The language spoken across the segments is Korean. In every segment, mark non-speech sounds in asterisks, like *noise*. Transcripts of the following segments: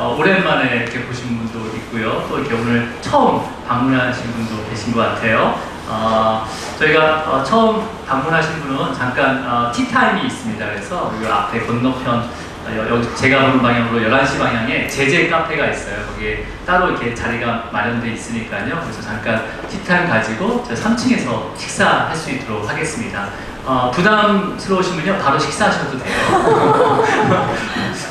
어, 오랜만에 이렇게 보신 분도 있고요. 또 이렇게 오늘 처음 방문하신 분도 계신 것 같아요. 어, 저희가 어, 처음 방문하신 분은 잠깐 어, 티타임이 있습니다. 그래서 이 앞에 건너편 어, 여- 여기 제가 보는 방향으로 11시 방향에 제제 카페가 있어요. 거기에 따로 이렇게 자리가 마련돼 있으니까요. 그래서 잠깐 티타임 가지고 저 3층에서 식사할 수 있도록 하겠습니다. 어, 부담스러우시면요 바로 식사하셔도 돼요. *laughs*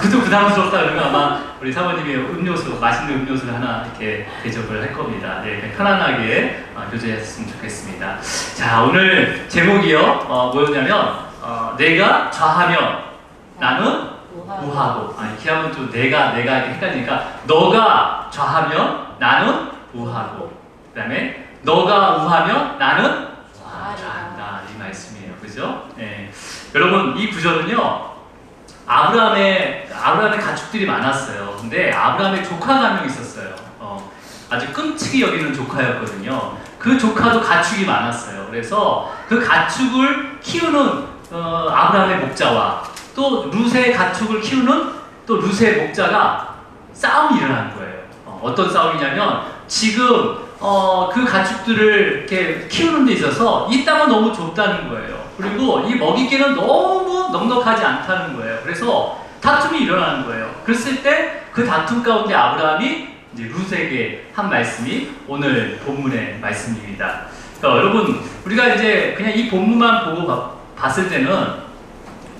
그도 부담스럽다 그러면 아마 우리 사모님이 음료수 맛있는 음료수를 하나 이렇게 대접을 할 겁니다. 네, 편안하게 어, 교제했으면 좋겠습니다. 자 오늘 제목이요 어, 뭐였냐면 어, 내가 좌하면 나는 우하고 아 이렇게 하면 또 내가 내가 이렇게 헷갈리니까 너가 좌하면 나는 우하고 그 다음에 너가 우하면 나는 아, 좌한다 이 말씀이에요 그죠? 네. 여러분 이 구절은요 아브라함의 아브라함의 가축들이 많았어요 근데 아브라함의 조카가 한 명 있었어요 어, 아주 끔찍이 여기는 조카였거든요 그 조카도 가축이 많았어요 그래서 그 가축을 키우는 어, 아브라함의 목자와 또 룻의 가축을 키우는 또 룻의 목자가 싸움이 일어난 거예요. 어, 떤 싸움이냐면 지금 어, 그 가축들을 이렇게 키우는 데 있어서 이 땅은 너무 좁다는 거예요. 그리고 이 먹이기는 너무 넉넉하지 않다는 거예요. 그래서 다툼이 일어나는 거예요. 그랬을 때 그 다툼 가운데 아브라함이 이제 룻에게 한 말씀이 오늘 본문의 말씀입니다. 그러니까 여러분 우리가 이제 그냥 이 본문만 보고 봐- 봤을 때는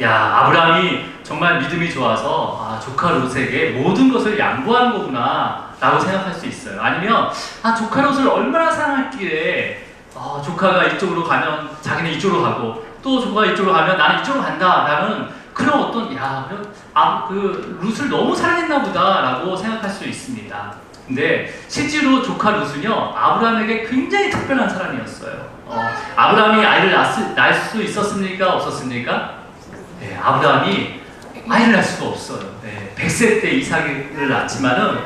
야 아브라함이 정말 믿음이 좋아서 아, 조카 롯에게 모든 것을 양보한 거구나 라고 생각할 수 있어요 아니면 아 조카 롯을 얼마나 사랑했기에 아, 조카가 이쪽으로 가면 자기는 이쪽으로 가고 또 조카가 이쪽으로 가면 나는 이쪽으로 간다 라는 그런 어떤 야그 롯을 너무 사랑했나 보다 라고 생각할 수 있습니다 근데 실제로 조카 롯은요 아브라함에게 굉장히 특별한 사람이었어요 어, 아브라함이 아이를 낳을 수 있었습니까 없었습니까? 네, 아브라함이 아이를 낳을 수가 없어요. 네, 100세 때 이삭을 낳지만은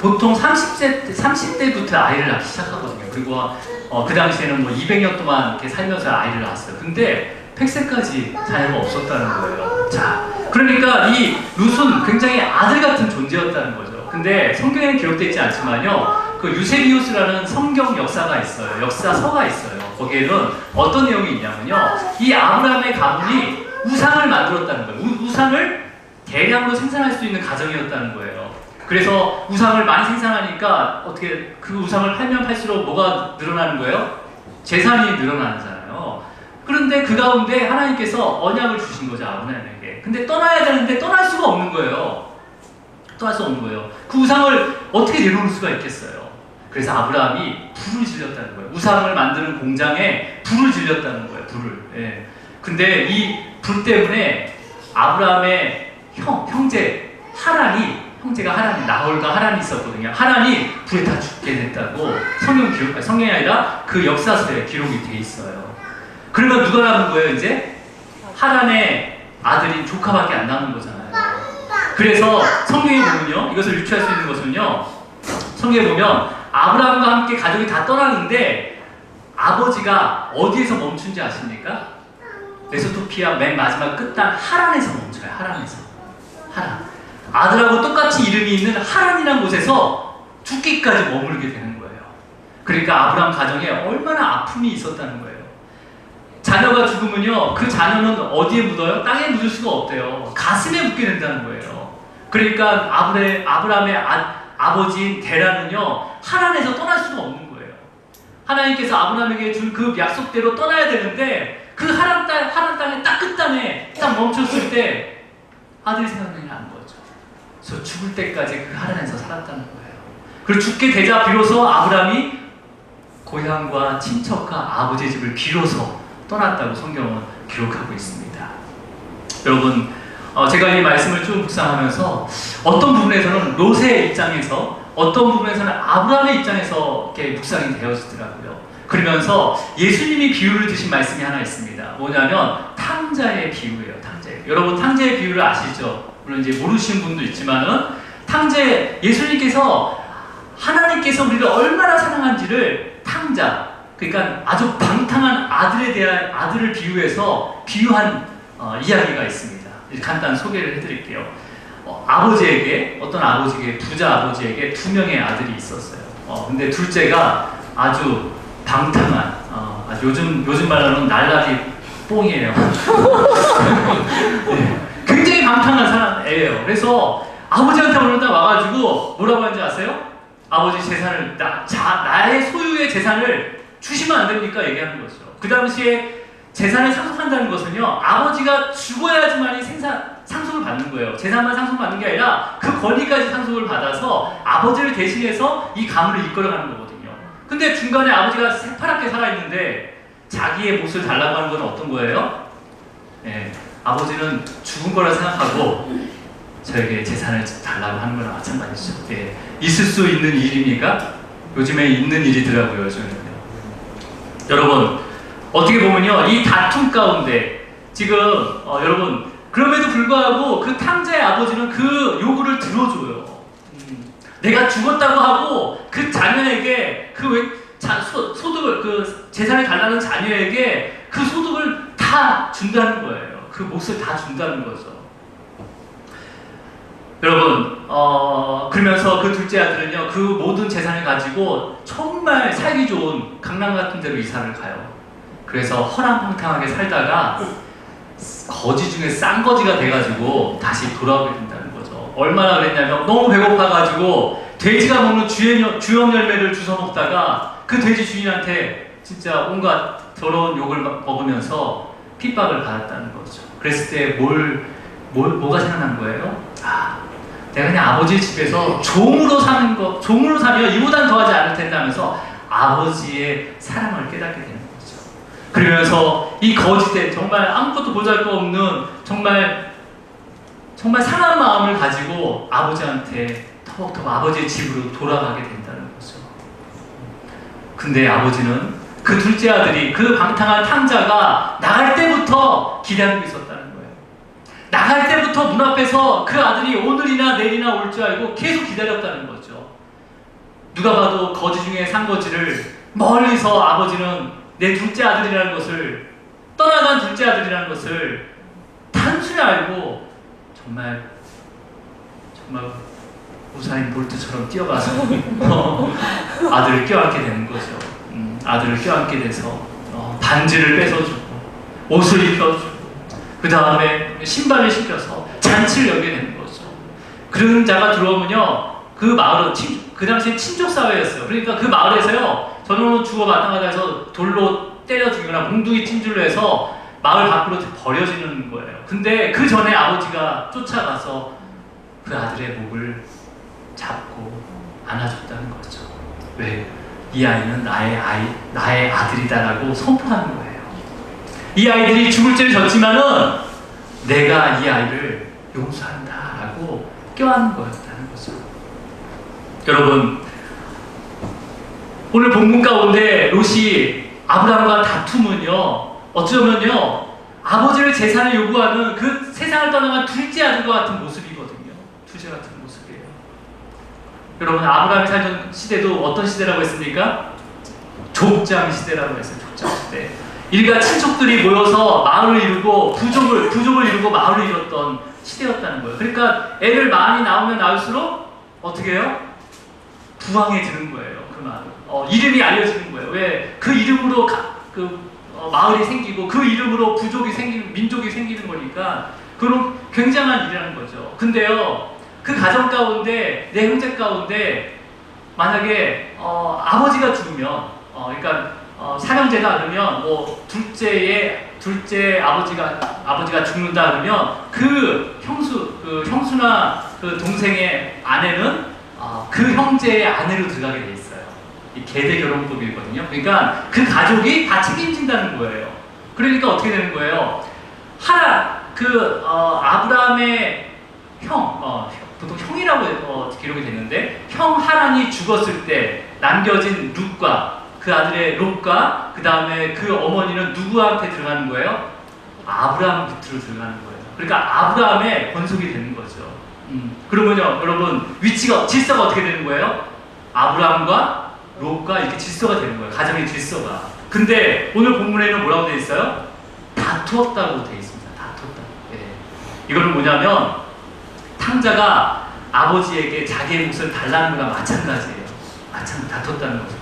보통 30세 30대부터 아이를 낳기 시작하거든요. 그리고 어, 그 당시에는 뭐 200년 동안 이렇게 살면서 아이를 낳았어요. 근데 100세까지 자녀가 없었다는 거예요. 자, 그러니까 이 룻은 굉장히 아들 같은 존재였다는 거죠. 근데 성경에는 기록되어 있지 않지만요. 그 유세비우스라는 성경 역사가 있어요. 역사서가 있어요. 거기에는 어떤 내용이 있냐면요. 이 아브라함의 가문이 우상을 만들었다는 거예요. 우, 우상을 대량으로 생산할 수 있는 가정이었다는 거예요. 그래서 우상을 많이 생산하니까 어떻게 그 우상을 팔면 팔수록 뭐가 늘어나는 거예요? 재산이 늘어나잖아요. 그런데 그 가운데 하나님께서 언약을 주신 거죠 아브라함에게. 근데 떠나야 되는데 떠날 수가 없는 거예요. 떠날 수 없는 거예요. 그 우상을 어떻게 내려놓을 수가 있겠어요? 그래서 아브라함이 불을 질렸다는 거예요. 우상을 만드는 공장에 불을 질렸다는 거예요. 불을. 예. 근데 이 불 때문에 아브라함의 형, 형제 하란이 형제가 하란이 나홀과 하란이 있었거든요. 하란이 불에 다 죽게 됐다고 성경 기록, 성경이 아니라 그 역사서에 기록이 돼 있어요. 그러면 누가 남은 거예요, 이제? 하란의 아들인 조카밖에 안 남은 거잖아요. 그래서 성경에 보면요, 이것을 유추할 수 있는 것은요, 성경에 보면 아브라함과 함께 가족이 다 떠나는데 아버지가 어디에서 멈춘지 아십니까? 메소토피아 맨 마지막 끝단 하란에서 멈춰요. 하란에서. 하란. 아들하고 똑같이 이름이 있는 하란이라는 곳에서 죽기까지 머물게 되는 거예요. 그러니까 아브라함 가정에 얼마나 아픔이 있었다는 거예요. 자녀가 죽으면요, 그 자녀는 어디에 묻어요? 땅에 묻을 수가 없대요. 가슴에 묻게 된다는 거예요. 그러니까 아브레, 아브라함의 아, 아버지인 데라는요, 하란에서 떠날 수가 없는 거예요. 하나님께서 아브라함에게 준 그 약속대로 떠나야 되는데, 그 하란 땅, 하란 땅의 딱 끝단에 딱 멈췄을 때 아들이 생각나는 거죠. 그래서 죽을 때까지 그 하란에서 살았다는 거예요. 그리고 죽게 되자 비로소 아브라함이 고향과 친척과 아버지의 집을 비로소 떠났다고 성경은 기록하고 있습니다. 여러분, 어, 제가 이 말씀을 쭉 묵상하면서 어떤 부분에서는 롯의 입장에서 어떤 부분에서는 아브라함의 입장에서 이렇게 묵상이 되어지더라고요. 그러면서 예수님이 비유를 드신 말씀이 하나 있습니다. 뭐냐면 탕자의 비유예요. 탕자의. 여러분 탕자의 비유를 아시죠? 물론 이제 모르시는 분도 있지만은 탕제 예수님께서 하나님께서 우리를 얼마나 사랑한지를 탕자 그러니까 아주 방탕한 아들에 대한 아들을 비유해서 비유한 어, 이야기가 있습니다. 간단 소개를 해드릴게요. 어, 아버지에게 어떤 아버지에게 부자 아버지에게 두 명의 아들이 있었어요. 어, 근데 둘째가 아주 방탕한 어, 아주 요즘 요즘 말로는 날라리 뽕이에요. *laughs* 네, 굉장히 방탕한 사람이에요. 그래서 아버지한테 오늘 딱 와가지고 뭐라고 하는지 아세요? 아버지 재산을 나, 자, 나의 소유의 재산을 주시면 안 됩니까? 얘기하는 거죠. 그 당시에 재산을 상속한다는 것은요 아버지가 죽어야지만이 생산 상속을 받는 거예요. 재산만 상속받는 게 아니라 그 권리까지 상속을 받아서 아버지를 대신해서 이 가문을 이끌어가는 거거든요. 근데 중간에 아버지가 새파랗게 살아있는데 자기의 몫을 달라고 하는 건 어떤 거예요? 예, 아버지는 죽은 거라 생각하고 저에게 재산을 달라고 하는 거랑 마찬가지죠. 예, 있을 수 있는 일입니까? 요즘에 있는 일이더라고요, 요즘에는요. 여러분, 어떻게 보면요, 이 다툼 가운데 지금 어, 여러분 그럼에도 불구하고 그 탕자의 아버지는 그 요구를 들어줘요. 음, 내가 죽었다고 하고 그 자녀에게 그 왜, 자, 소, 소득을 그 재산을 달라는 자녀에게 그 소득을 다 준다는 거예요. 그 몫을 다 준다는 거죠. 여러분, 어, 그러면서 그 둘째 아들은요, 그 모든 재산을 가지고 정말 살기 좋은 강남 같은 데로 이사를 가요. 그래서 허랑방탕하게 살다가 거지 중에 싼 거지가 돼가지고 다시 돌아오게 거죠. 얼마나 그랬냐면 너무 배고파가지고 돼지가 먹는 주연, 주염 열매를 주워 먹다가 그 돼지 주인한테 진짜 온갖 더러운 욕을 막 먹으면서 핍박을 받았다는 거죠. 그랬을 때 뭘, 뭘, 뭐가 생각난 거예요? 아, 내가 그냥 아버지 집에서 종으로 사는 거, 종으로 사면 이보단 더하지 않을 텐데 하면서 아버지의 사랑을 깨닫게 되는 거죠. 그러면서 이 거짓된 정말 아무것도 보잘 것 없는 정말 정말 상한 마음을 가지고 아버지한테 터벅터벅 아버지의 집으로 돌아가게 된다는 거죠. 근데 아버지는 그 둘째 아들이 그 방탕한 탕자가 나갈 때부터 기다리고 있었다는 거예요. 나갈 때부터 문 앞에서 그 아들이 오늘이나 내일이나 올 줄 알고 계속 기다렸다는 거죠. 누가 봐도 거지 중에 산 거지를 멀리서 아버지는 내 둘째 아들이라는 것을 떠나간 둘째 아들이라는 것을 단순히 알고 정말 정말 우사인 볼트처럼 뛰어가서 *laughs* 어, 아들을 껴안게 되는 거죠. 음, 아들을 껴안게 돼서 어, 반지를 뺏어주고 옷을 입혀주고 그 다음에 신발을 신겨서 잔치를 여게 되는 거죠. 그런 자가 들어오면요 그 마을은 친, 그 당시에 친족 사회였어요. 그러니까 그 마을에서요 저는 주고 마땅하다 해서 돌로 때려 죽이거나 몽둥이 찜질로 해서 마을 밖으로 버려지는 거예요. 근데 그 전에 아버지가 쫓아가서 그 아들의 목을 잡고 안아줬다는 거죠. 왜? 이 아이는 나의 아이, 나의 아들이다라고 선포하는 거예요. 이 아이들이 죽을 죄를 졌지만은 내가 이 아이를 용서한다라고 껴안는 거였다는 거죠. 여러분, 오늘 본문 가운데 롯이 아브라함과 다툼은요, 어쩌면요, 아버지를 재산을 요구하는 그 세상을 떠나간 둘째 아들과 같은 모습이거든요. 둘째 같은 모습이에요. 여러분, 아브라함이 살던 시대도 어떤 시대라고 했습니까? 족장 시대라고 했어요. 족장 시대. 일가 친척들이 모여서 마을을 이루고 부족을 부족을 이루고 마을을 이뤘던 시대였다는 거예요. 그러니까 애를 많이 낳으면 낳을수록 어떻게 해요? 부황해지는 거예요. 그 마을. 어, 이름이 알려지는 거예요. 왜? 그 이름으로 가, 그 어, 마을이 생기고 그 이름으로 부족이 생기는 민족이 생기는 거니까 그런 굉장한 일이라는 거죠. 근데요, 그 가정 가운데 내 형제 가운데 만약에 어, 아버지가 죽으면, 어, 그러니까 어, 사형제다 그러면 뭐 둘째의 둘째 아버지가 아버지가 죽는다 그러면 그 형수 그 형수나 그 동생의 아내는 어, 그 형제의 아내로 들어가게 돼 있어요. 이 계대 결혼법이거든요. 그러니까 그 가족이 다 책임진다는 거예요. 그러니까 어떻게 되는 거예요? 하라 그 어, 아브라함의 형, 어, 보통 형이라고 어, 기록이 되는데 형 하란이 죽었을 때 남겨진 룻과 그 아들의 롯과 그 다음에 그 어머니는 누구한테 들어가는 거예요? 아브라함 밑으로 들어가는 거예요. 그러니까 아브라함의 권속이 되는 거죠. 음, 그러면요, 여러분 위치가 질서가 어떻게 되는 거예요? 아브라함과 롯과 이렇게 질서가 되는 거예요. 가정의 질서가. 근데 오늘 본문에는 뭐라고 되어 있어요? 다투었다고 되어 있습니다. 다투었다. 예. 이거는 뭐냐면 탕자가 아버지에게 자기의 몫을 달라는 거랑 마찬가지예요. 마찬가지 다퉜다는 거죠.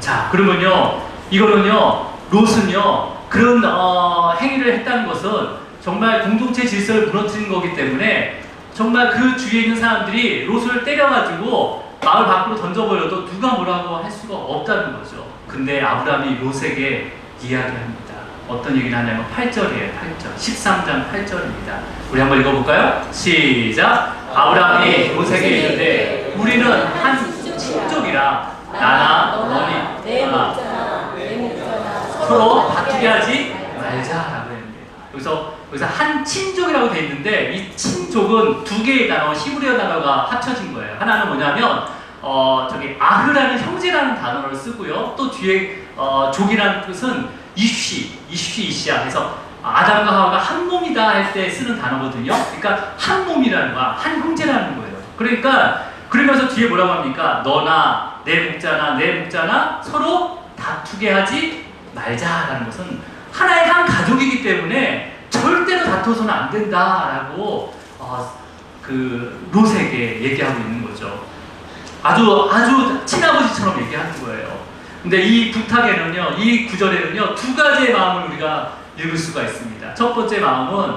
자, 그러면요, 이거는요, 롯은요, 그런 어, 행위를 했다는 것은 정말 공동체 질서를 무너뜨린 거기 때문에 정말 그 주위에 있는 사람들이 롯을 때려가지고 마을 밖으로 던져버려도 누가 뭐라고 할 수가 없다는 거죠. 근데 아브라함이 롯에게 이야기합니다. 어떤 얘기를 하냐면 8절이에요. 8절. 13장 8절입니다. 우리 한번 읽어볼까요? 시작. 아브라함이 롯에게 이르되 우리는 한 친족이라 나나 너니 내 하나 목자나 내 목자나 서로 다투게 하지 말자라고 했는데 여기서 여기서 한 친족이라고 돼 있는데 이 친족은 두 개의 단어 히브리어 단어가 합쳐진 거예요. 하나는 뭐냐면 어 저기 아흐라는 형제라는 단어를 쓰고요. 또 뒤에 어 족이라는 뜻은 이쉬 이쉬 이시야. 그래서 아담과 하와가 한 몸이다 할 때 쓰는 단어거든요. 그러니까 한 몸이라는 거야, 한 형제라는 거예요. 그러니까 그러면서 뒤에 뭐라고 합니까? 너나 내 목자나 내 목자나 서로 다투게 하지 말자라는 것은 하나의 한 가족이기 때문에 절대로 다투어서는 안 된다라고 어, 그 롯에게 얘기하고 있는 거죠. 아주 아주 친아버지처럼 얘기하는 거예요. 근데 이 부탁에는요, 이 구절에는요 두 가지의 마음을 우리가 읽을 수가 있습니다. 첫 번째 마음은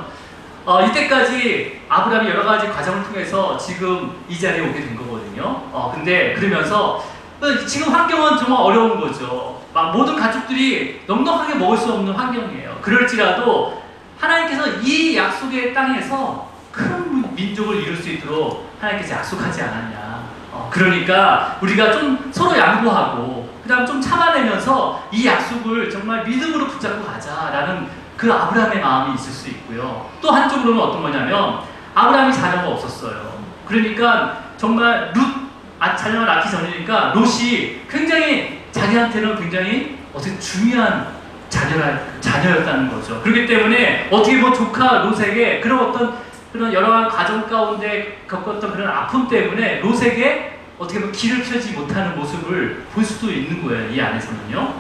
어, 이때까지 아브라함이 여러 가지 과정을 통해서 지금 이 자리에 오게 된 거거든요. 어, 근데 그러면서 어, 지금 환경은 정말 어려운 거죠. 막 모든 가족들이 넉넉하게 먹을 수 없는 환경이에요. 그럴지라도 하나님께서 이 약속의 땅에서 큰 민족을 이룰 수 있도록 하나님께서 약속하지 않았냐. 어, 그러니까 우리가 좀 서로 양보하고 그다음 좀 참아내면서 이 약속을 정말 믿음으로 붙잡고 가자라는 그 아브라함의 마음이 있을 수 있고요. 또 한쪽으로는 어떤 거냐면 아브라함이 자녀가 없었어요. 그러니까 정말 룻 아, 자녀가 낳기 전이니까 롯이 굉장히 자기한테는 굉장히 어떻게 중요한 자녀라, 자녀였다는 거죠. 그렇기 때문에 어떻게 보면 조카 롯에게 그런 어떤 그런 여러 과정 가운데 겪었던 그런 아픔 때문에 롯에게 어떻게 보면 길을 펴지 못하는 모습을 볼 수도 있는 거예요. 이 안에서는요.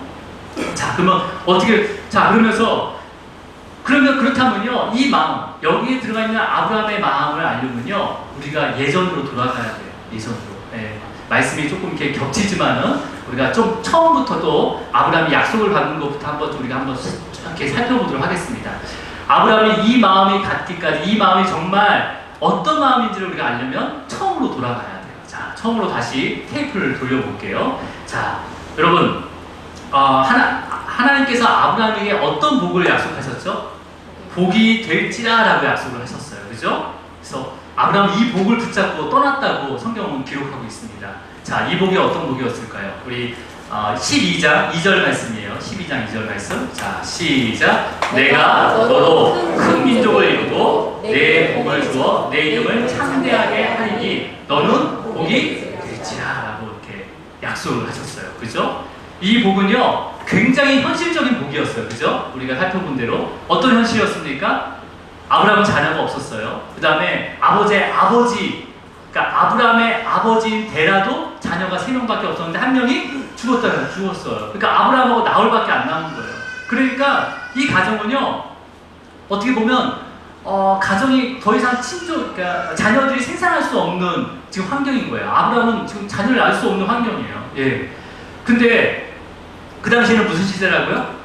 자, 그러면 어떻게 자 그러면서 그러면 그렇다면요 이 마음 여기에 들어가 있는 아브라함의 마음을 알려면요 우리가 예전으로 돌아가야 돼요. 예전으로. 예. 말씀이 조금 이렇게 겹치지만은 우리가 좀 처음부터도 아브라함이 약속을 받는 것부터 한번 우리가 한번 이렇게 살펴보도록 하겠습니다. 아브라함이 이 마음이 갖기까지 이 마음이 정말 어떤 마음인지를 우리가 알려면 처음으로 돌아가야 돼요. 자, 처음으로 다시 테이프를 돌려볼게요. 자, 여러분, 어, 하나, 하나님께서 아브라함에게 어떤 복을 약속하셨죠? 복이 될지라라고 약속을 하셨어요. 그죠? 그래서 아브라함 이 복을 붙잡고 떠났다고 성경은 기록하고 있습니다. 자, 이 복이 어떤 복이었을까요? 우리 어, 12장 2절 말씀이에요. 12장 2절 말씀. 자, 시작. 내가 너로 큰 민족을 이루고 내 복을 주어 내 이름을 창대하게 하리니 너는 복이 될지라라고 이렇게 약속을 하셨어요. 그죠? 이 복은요 굉장히 현실적인 복이었어요. 그죠? 우리가 살펴본 대로 어떤 현실이었습니까? 아브라함은 자녀가 없었어요. 그 다음에 아버지의 아버지, 그러니까 아브라함의 아버지인 데라도 자녀가 세 명밖에 없었는데 한 명이 죽었다 죽었어요. 그러니까 아브라함하고 나홀밖에 안 남은 거예요. 그러니까 이 가정은요 어떻게 보면 어, 가정이 더 이상 친족, 그러니까 자녀들이 생산할 수 없는 지금 환경인 거예요. 아브라함은 지금 자녀를 낳을 수 없는 환경이에요. 예. 근데 그 당시에는 무슨 시대라고요?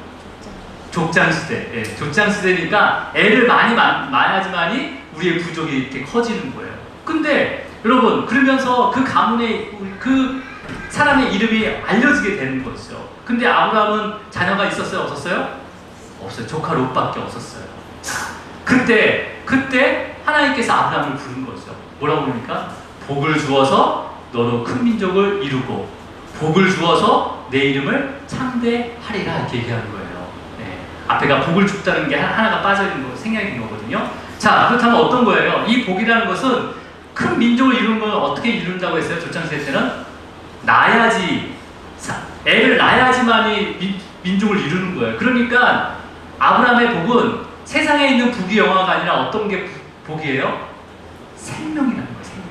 족장 시대. 예, 족장 시대니까 애를 많이 만, 낳아야지만이 우리의 부족이 이렇게 커지는 거예요. 근데 여러분 그러면서 그 가문의 그 사람의 이름이 알려지게 되는 거죠. 근데 아브라함은 자녀가 있었어요, 없었어요? 없어요. 조카 롯밖에 없었어요. 그때 그때 하나님께서 아브라함을 부른 거죠. 뭐라고 부르니까 복을 주어서 너로 큰 민족을 이루고 복을 주어서 내 이름을 창대하리라 이렇게 얘기하는 거예요. 네. 앞에가 복을 줍다는 게 하나- 하나가 빠져 있는 거 생략인 거거든요. 자 그렇다면 어떤 거예요? 이 복이라는 것은 큰 민족을 이루는 건 어떻게 이룬다고 했어요? 조창시대 때는 낳아야지 사- 애를 낳아야지만이 민, 민족을 이루는 거예요. 그러니까 아브라함의 복은 세상에 있는 부귀 영화가 아니라 어떤 게 부- 복이에요? 생명이라는 거예요. 생명.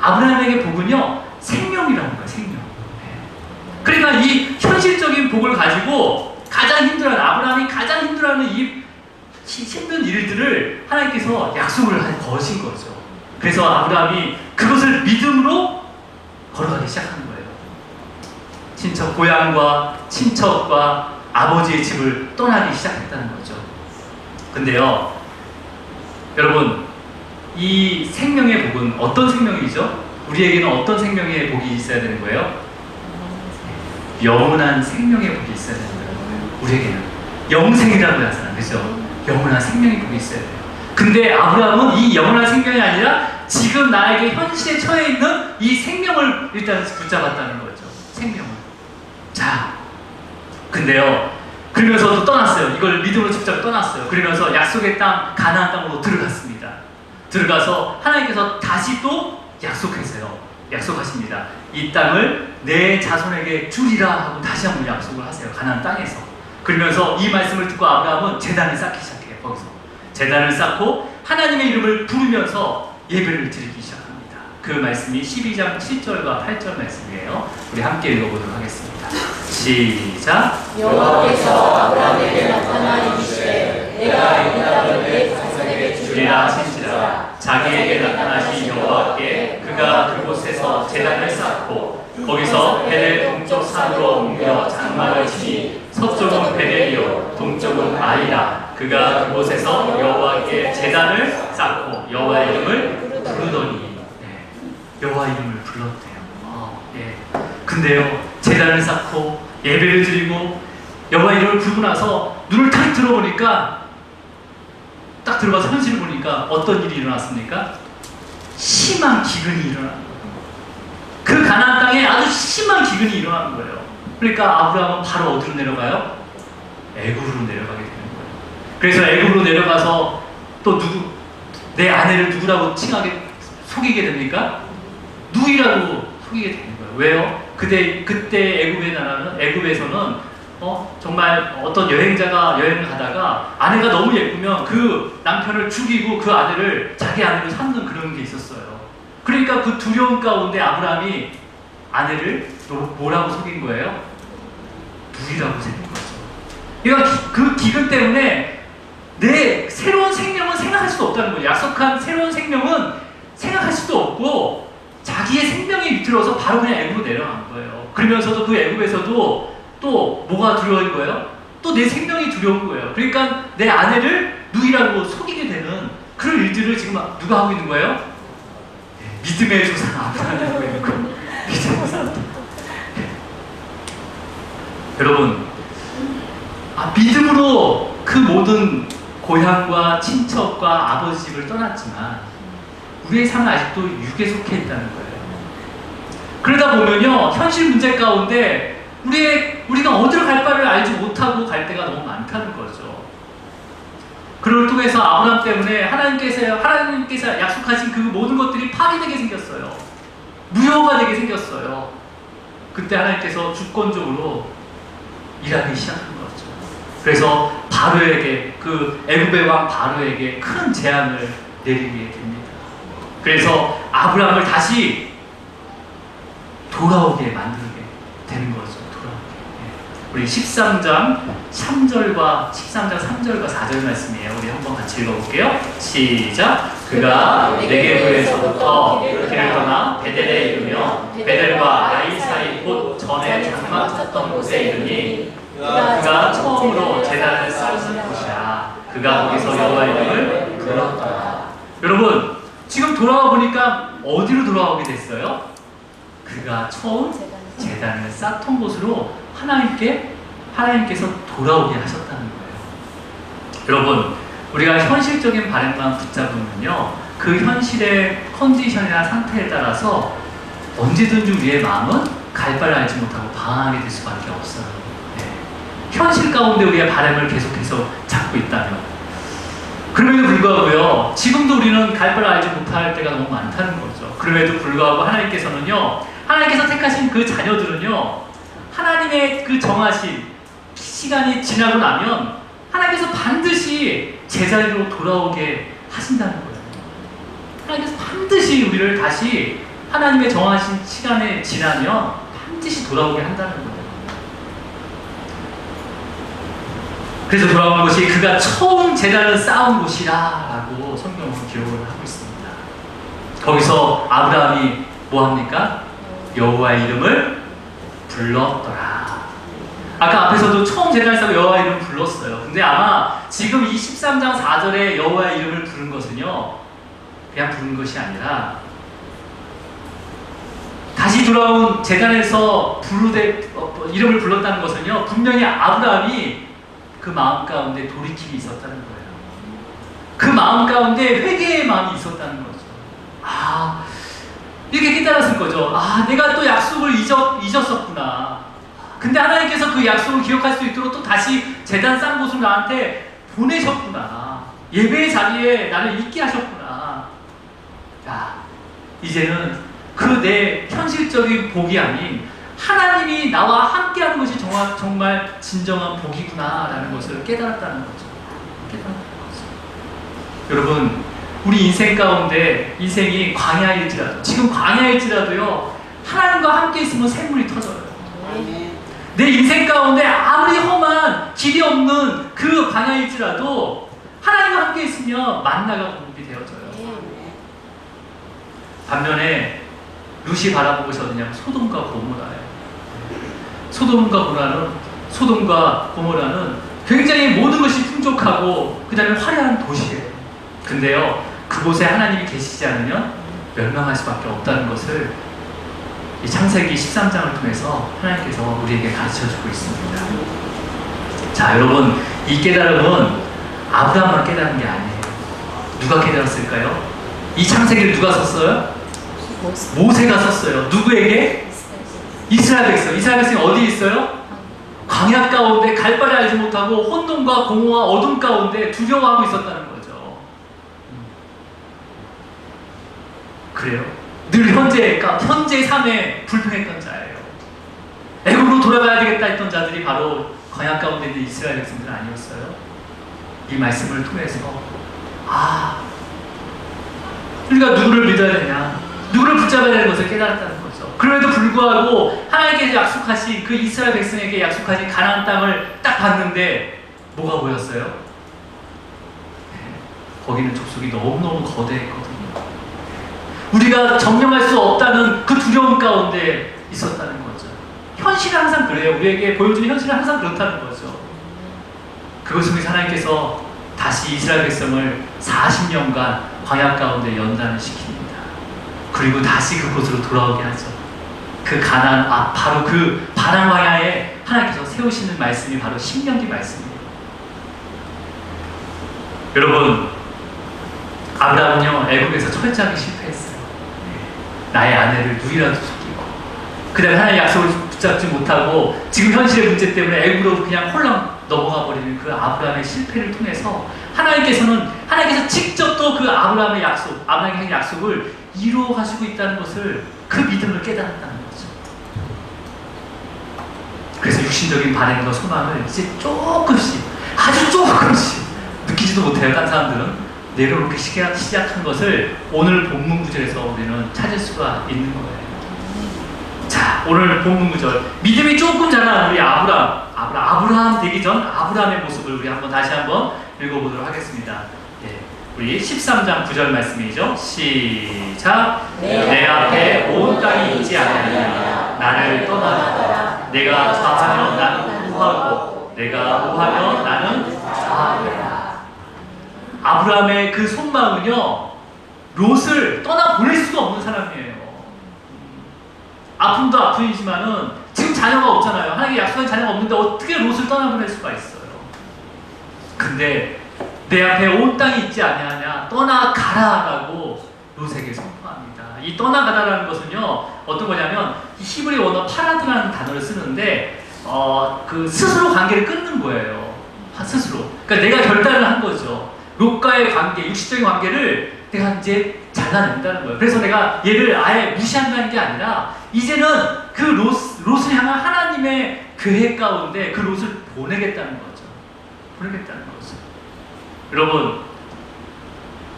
아브라함에게 복은요 생명이라는 거예요. 생명. 네. 그러니까 이 현실적인 복을 가지고 가장 힘들어하는 아브라함이 가장 힘들어하는 이 히- 힘든 일들을 하나님께서 약속을 하- 거신 거죠. 그래서 아브라함이 그것을 믿음으로 걸어가기 시작하는 거예요. 친척 고향과 친척과 아버지의 집을 떠나기 시작했다는 거죠. 근데요, 여러분, 이 생명의 복은 어떤 생명이죠? 우리에게는 어떤 생명의 복이 있어야 되는 거예요? 영원한 생명의 복이 있어야 되는 거예요. 우리에게는 영생이라고 하잖아요, 그죠? 영원한 생명의 복이 있어야 돼요. 근데 아브라함은 이 영원한 생명이 아니라 지금 나에게 현실에 처해 있는 이 생명을 일단 붙잡았다는 거죠. 생명을. 자, 근데요. 그러면서도 떠났어요. 이걸 믿음으로 직접 떠났어요. 그러면서 약속의 땅 가나안 땅으로 들어갔습니다. 들어가서 하나님께서 다시 또 약속했어요. 약속하십니다. 이 땅을 내 자손에게 주리라 하고 다시 한번 약속을 하세요. 가나안 땅에서. 그러면서 이 말씀을 듣고 아브라함은 재단을 쌓기 시작해요. 거기서 재단을 쌓고 하나님의 이름을 부르면서 예배를 드리기 시작합니다. 그 말씀이 12장 7절과 8절 말씀이에요. 우리 함께 읽어보도록 하겠습니다. 시작. 여호와께서 아브라함에게 나타나 이르시되 내가 이 땅을 내 자손에게 주리라 하신지라 자기에게 나타나신 여호와께 그가 그곳에서 제단을 쌓고 거기서 베델 동쪽 산으로 옮겨 장막을 치니 서쪽은 베델이요 동쪽은 아이라 그가 그곳에서 여호와께 제단을 쌓고 여호와 이름을 부르더니 네, 여호와 이름을 불렀대요. 아, 예. 근데요 제단을 쌓고 예배를 드리고 여호와 이름을 부르고 나서 눈을 탁 들어보니까 딱 들어가서 현실을 보니까 어떤 일이 일어났습니까? 심한 기근이 일어난 거예요. 그 가나안 땅에 아주 심한 기근이 일어나는 거예요. 그러니까 아브라함은 바로 어디로 내려가요? 애굽으로 내려가게 되는 거예요. 그래서 애굽으로 내려가서 또 누구 내 아내를 누구라고 칭하게 속이게 됩니까? 누이라고 속이게 되는 거예요. 왜요? 그때 그때 애굽의 나라는 애굽에서는 어, 정말 어떤 여행자가 여행을 가다가 아내가 너무 예쁘면 그 남편을 죽이고 그 아내를 자기 아내로 삼는 그런 게 있었어요. 그러니까 그 두려움 가운데 아브라함이 아내를 또 뭐라고 속인 거예요? 누이라고 속인 거죠. 그러니까 기- 그 기근 때문에 내 새로운 생명은 생각할 수도 없다는 거예요. 약속한 새로운 생명은 생각할 수도 없고 자기의 생명이 위태로워서 바로 그냥 애굽으로 내려간 거예요. 그러면서도 그 애굽에서도 또 뭐가 두려운 거예요? 또 내 생명이 두려운 거예요. 그러니까 내 아내를 누이라고 속이게 되는 그런 일들을 지금 누가 하고 있는 거예요? 네, 믿음의 조상 아브라함이 하고 있는 거예요. 믿음의 조상. 네. 여러분, 아, 믿음으로 그 모든 고향과 친척과 아버지 집을 떠났지만 우리의 삶은 아직도 육에 속해 있다는 거예요. 그러다 보면요, 현실 문제 가운데 우리의, 우리가 어디로 갈 바를 알지 못하고 갈 때가 너무 많다는 거죠. 그걸 통해서 아브라함 때문에 하나님께서, 하나님께서 약속하신 그 모든 것들이 파괴되게 생겼어요. 무효가 되게 생겼어요. 그때 하나님께서 주권적으로 일하기 시작한 거죠. 그래서 바로에게 그 애굽의 왕 바로에게 큰 제안을 내리게 됩니다. 그래서 아브라함을 다시 돌아오게 만들게 되는 거죠. 돌아오게. 예. 우리 13장 3절과 13장 3절과 4절 말씀이에요. 우리 한번 같이 읽어볼게요. 시작. 그가 네게브에서부터 길을 떠나 베델에 이르며 베델과 아이 사이 곧 전에 장막 쳤던 곳에 이르니 그가 처음으로 제단을 쌓은 곳이라 그가 거기서 여호와 이름을 불렀더라. 여러분 지금 돌아와 보니까 어디로 돌아오게 됐어요? 그가 처음 재단을 쌓던 곳으로 하나님께 하나님께서 돌아오게 하셨다는 거예요. 여러분, 우리가 현실적인 바램만 붙잡으면요, 그 현실의 컨디션이나 상태에 따라서 언제든지 우리의 마음은 갈 바를 알지 못하고 방황하게 될 수밖에 없어요. 네. 현실 가운데 우리의 바램을 계속해서 잡고 있다면. 그럼에도 불구하고요, 지금도 우리는 갈 바를 알지 못할 때가 너무 많다는 거죠. 그럼에도 불구하고 하나님께서는요, 하나님께서 택하신 그 자녀들은요, 하나님의 그 정하신 시간이 지나고 나면 하나님께서 반드시 제자리로 돌아오게 하신다는 거예요. 하나님께서 반드시 우리를 다시 하나님의 정하신 시간에 지나면 반드시 돌아오게 한다는 거예요. 그래서 돌아온 곳이 그가 처음 제단을 쌓은 곳이라라고 성경은 기록을 하고 있습니다. 거기서 아브라함이 뭐 합니까? 여호와의 이름을 불렀더라. 아까 앞에서도 처음 제단에서 여호와의 이름을 불렀어요. 근데 아마 지금 이 13장 4절에 여호와의 이름을 부른 것은요. 그냥 부른 것이 아니라 다시 돌아온 재단에서 부르되 어, 이름을 불렀다는 것은요. 분명히 아브라함이 그 마음 가운데 돌이킴이 있었다는 거예요. 그 마음 가운데 회개의 마음이 있었다는 거죠. 아, 이렇게 깨달았을 거죠. 아, 내가 또 약속을 잊었, 잊었었구나. 근데 하나님께서 그 약속을 기억할 수 있도록 또 다시 재단 싼 곳을 나한테 보내셨구나. 예배의 자리에 나를 있게 하셨구나. 야, 이제는 그 내 현실적인 복이 아닌 하나님이 나와 함께하는 것이 정말, 정말 진정한 복이구나라는 것을 깨달았다는 거죠. 깨달았다는 거죠. 여러분, 우리 인생 가운데 인생이 광야일지라도 지금 광야일지라도요 하나님과 함께 있으면 샘물이 터져요. 내 인생 가운데 아무리 험한 길이 없는 그 광야일지라도 하나님과 함께 있으면 만나가 공급이 되어져요. 반면에 루시 바라보고 있었느냐 소돔과 고모라예요. 소돔과 고모라는 소돔과 고모라는 굉장히 모든 것이 풍족하고 그 다음에 화려한 도시예요. 근데요 그곳에 하나님이 계시지 않으면 멸망할 수밖에 없다는 것을 이 창세기 13장을 통해서 하나님께서 우리에게 가르쳐 주고 있습니다. 자 여러분 이 깨달음은 아브라함만 깨달은 게 아니에요. 누가 깨달았을까요? 이 창세기를 누가 썼어요? 모세가 썼어요. 누구에게? 이스라엘 백성. 이스라엘 백성이 어디 있어요? 광야 가운데 갈 바를 알지 못하고 혼돈과 공허와 어둠 가운데 두려워하고 있었다는 거죠. 그래요? 늘 현재, 현재 삶에 불평했던 자예요. 애굽으로 돌아가야 되겠다 했던 자들이 바로 광야 가운데 있는 이스라엘 백성들 아니었어요? 이 말씀을 통해서 아 우리가 누구를 믿어야 되냐 누구를 붙잡아야 되는 것을 깨달았다는 거죠. 그럼에도 불구하고 하나님께서 약속하신 그 이스라엘 백성에게 약속하신 가나안 땅을 딱 봤는데 뭐가 보였어요? 네, 거기는 족속이 너무너무 거대했거든요. 우리가 점령할 수 없다는 그 두려움 가운데 있었다는 거죠. 현실은 항상 그래요. 우리에게 보여주는 현실은 항상 그렇다는 거죠. 그것을 하나님께서 다시 이스라엘 백성을 40년간 광야 가운데 연단을 시킵니다. 그리고 다시 그곳으로 돌아오게 하죠. 그 가난 아 바로 그 바람 광야에 하나님께서 세우시는 말씀이 바로 신명기 말씀이에요. 여러분 아브라함은요 애국에서 철저하게 실패했어요. 네. 나의 아내를 누이라도 속이고 그다음에 하나님의 약속을 붙잡지 못하고 지금 현실의 문제 때문에 애국으로 그냥 홀랑 넘어가 버리는 그 아브라함의 실패를 통해서 하나님께서는 하나님께서 직접 또 그 아브라함의 약속, 아브라함의 약속을 이루어 가시고 있다는 것을 그 믿음을 깨달았다는 거죠. 그래서 육신적인 바램과 소망을 이제 조금씩 아주 조금씩 느끼지도 못해요. 딴 사람들은 내려놓기 시작- 시작한 것을 오늘 본문 구절에서 우리는 찾을 수가 있는 거예요. 자, 오늘 본문 구절 믿음이 조금 자란 우리 아브라함, 아브라, 아브라함 되기 전 아브라함의 모습을 우리 한번 다시 한번 읽어보도록 하겠습니다. 예, 우리 13장 9절 말씀이죠. 시작. 내 앞에 온 땅이 있지 않느냐 나를 떠나라. 내가 좌하면 나는 우하고 내가 우하면 나는 좌하리라. 아브라함의 그 속마음은요 롯을 떠나 보낼 수가 없는 사람이에요. 아픔도 아픔이지만은 지금 자녀가 없잖아요. 하나님께 약속한 자녀가 없는데 어떻게 롯을 떠나 보낼 수가 있어요? 근데 내 앞에 온 땅이 있지 아니하냐 떠나가라라고 롯에게 선포합니다. 이 떠나가다라는 것은요 어떤 거냐면 이 히브리 원어 파라드라는 단어를 쓰는데 어, 그 스스로 관계를 끊는 거예요. 하- 스스로. 그러니까 내가 결단을 한 거죠. 롯과의 관계, 육신적인 관계를 내가 이제 잘라낸다는 거예요. 그래서 내가 얘를 아예 무시한다는 게 아니라 이제는 그 롯, 롯을 향한 하나님의 계획 가운데 그 롯을 보내겠다는 거죠. 보내겠다는 거죠. 여러분,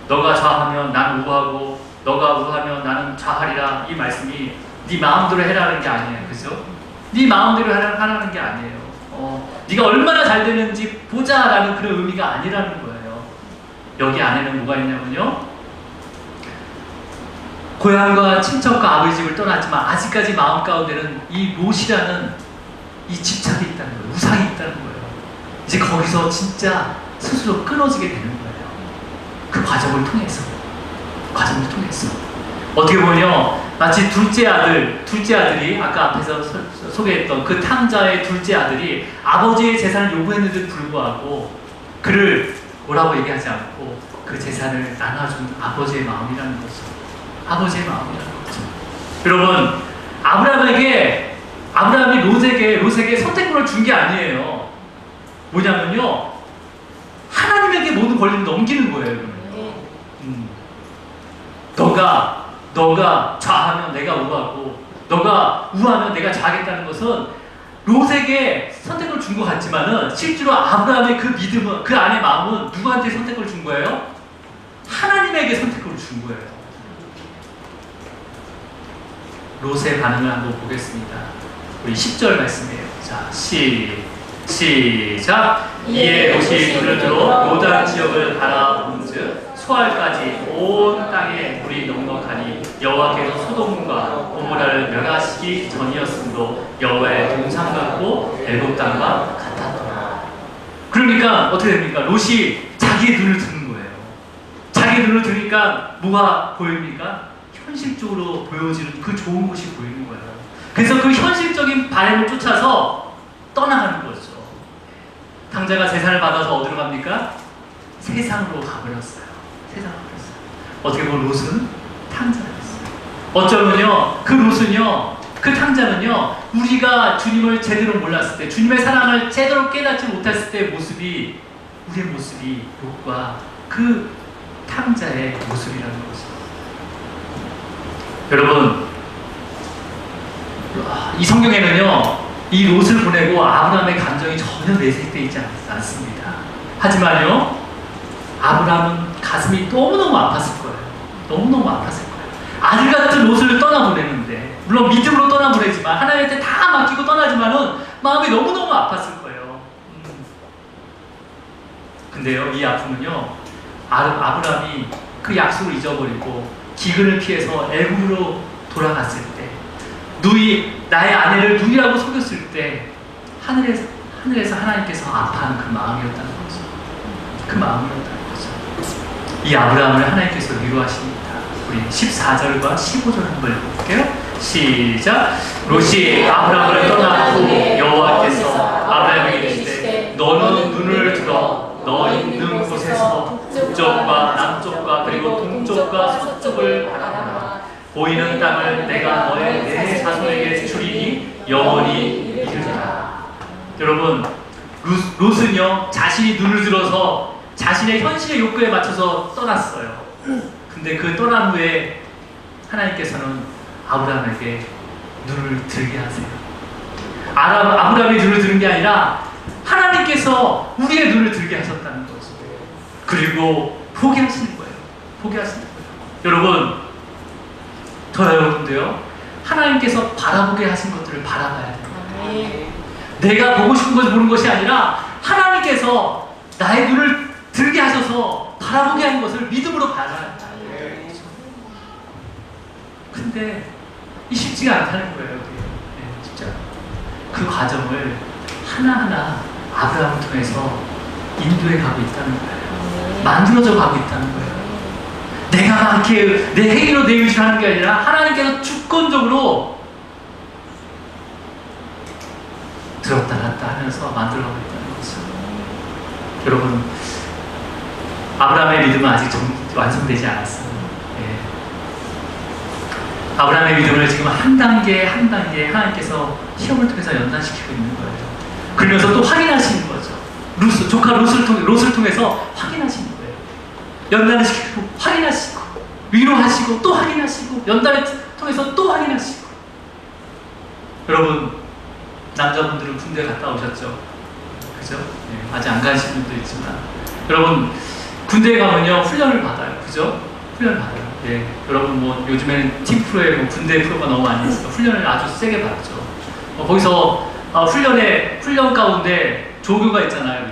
너가 좌하면 나는 우하고 너가 우하면 나는 좌하리라 이 말씀이 네 마음대로 해라는 게 아니에요. 그죠? 네 마음대로 하라- 하라는 게 아니에요. 어, 네가 얼마나 잘 되는지 보자라는 그런 의미가 아니라는 거예요. 여기 안에는 뭐가 있냐면요. 고향과 친척과 아버지 집을 떠났지만 아직까지 마음 가운데는 이 롯이라는 이 집착이 있다는 거예요. 우상이 있다는 거예요. 이제 거기서 진짜 스스로 끊어지게 되는 거예요. 그 과정을 통해서 과정을 통해서 어떻게 보면요 마치 둘째 아들 둘째 아들이 아까 앞에서 소, 소개했던 그 탕자의 둘째 아들이 아버지의 재산을 요구했는데도 불구하고 그를 뭐라고 얘기하지 않고 그 재산을 나눠준 아버지의 마음이라는 거죠. 아버지의 마음이라는 거죠. 여러분 아브라함에게 아브라함이 롯에게 롯에게 선택권을 준 게 아니에요. 뭐냐면요 하나님에게 모든 권리를 넘기는 거예요. 음. 너가 너가 좌하면 내가 우하고 너가 우하면 내가 좌하겠다는 것은 롯에게 선택을 준 것 같지만은 실제로 아브라함의 그 믿음은 그 안의 마음은 누구한테 선택을 준 거예요? 하나님에게 선택을 준 거예요. 롯의 반응을 한번 보겠습니다. 우리 10절 말씀이에요. 자, 시, 시작. 이에 롯이 눈을 들어 요단 지역을 바라본즉 소알까지 온 땅에 물이 넉넉하니 여호와께서 소돔과 고모라를 멸하시기 전이었으므로 여호와의 동상 같고 애굽 땅과 같았더라. 그러니까 어떻게 됩니까? 롯이 자기의 눈을 드는 거예요. 자기 눈을 드니까 뭐가 보입니까? 현실적으로 보여지는 그 좋은 것이 보이는 거예요. 그래서 그 현실적인 바램을 쫓아서 떠나가는 거죠. 탕자가 재산을 받아서 어디로 갑니까? 세상으로 가버렸어요. 세상으로 가버렸어요. 어떻게 보면 롯은 탕자였어요. 어쩌면요, 그 롯은요, 그 탕자는요, 우리가 주님을 제대로 몰랐을 때, 주님의 사랑을 제대로 깨닫지 못했을 때의 모습이, 우리의 모습이 롯과 그 탕자의 모습이라는 거죠. 여러분, 이 성경에는요, 이 롯을 보내고 아브라함의 감정이 전혀 내색되어 있지 않- 않습니다. 하지만요, 아브라함은 가슴이 너무너무 아팠을 거예요. 너무너무 아팠을 거예요. 아들 같은 롯을 떠나보내는데, 물론 믿음으로 떠나보내지만, 하나님한테 다 맡기고 떠나지만은, 마음이 너무너무 아팠을 거예요. 음. 근데요, 이 아픔은요, 아- 아브라함이 그 약속을 잊어버리고, 기근을 피해서 애굽으로 돌아갔을 때, 누이 나의 아내를 누이라고 속였을 때 하늘에서 하늘에서 하나님께서 아파하는 그 마음이었다는 거죠. 그 마음이었다는 거죠. 이 아브라함을 하나님께서 위로하십니다. 우리 14절과 15절 한번 읽어볼게요. 시작. 롯이 아브라함을 떠나고 여호와께서 아브라함에게 이르시되 너는 눈을 들어 너 있는 곳에서 북쪽과 남쪽과 그리고 동쪽과 서쪽을 바라 보이는 땅을 내가 너의 내 자손에게 주리니 영원히 이르리라. 여러분, 루- 롯은요 자신이 눈을 들어서 자신의 현실의 욕구에 맞춰서 떠났어요. 근데 그 떠난 후에 하나님께서는 아브라함에게 눈을 들게 하세요. 아라, 아브라함이 눈을 들은 게 아니라 하나님께서 우리의 눈을 들게 하셨다는 거죠. 그리고 포기하시는 거예요. 포기하시는 거예요. 여러분, 저 여러분도요 하나님께서 바라보게 하신 것들을 바라봐야 돼요. 내가 보고 싶은 것을 보는 것이 아니라 하나님께서 나의 눈을 들게 하셔서 바라보게 하는 것을 믿음으로 바라봐야 돼요. 근데 이 쉽지가 않다는 거예요. 네, 않아요. 그 과정을 하나하나 아브라함을 통해서 인도해 가고 있다는 거예요. 만들어져 가고 있다는 거예요. 내가 막 이렇게 내 행위로 내 의지를 하는 게 아니라 하나님께서 주권적으로 들었다 놨다 하면서 만들어가고 있다는 거죠. 여러분, 아브라함의 믿음은 아직 정, 완성되지 않았어요. 예. 아브라함의 믿음을 지금 한 단계 한 단계 하나님께서 시험을 통해서 연단시키고 있는 거예요. 그러면서 또 확인하시는 거죠. 루스, 조카 롯을 통해 롯을 통해서 확인하시는 거예요. 연단을 시키고 확인하시고 위로하시고 또 확인하시고 연단을 통해서 또 확인하시고 여러분 남자분들은 군대 갔다 오셨죠? 그죠? 예, 아직 안 가신 분도 있지만 여러분 군대에 가면요 훈련을 받아요. 그죠? 훈련을 받아요. 예, 여러분 뭐 요즘에는 팀 프로에 뭐 군대 프로가 너무 많이 있어서 훈련을 아주 세게 받죠. 어, 거기서 어, 훈련에 훈련 가운데 조교가 있잖아요.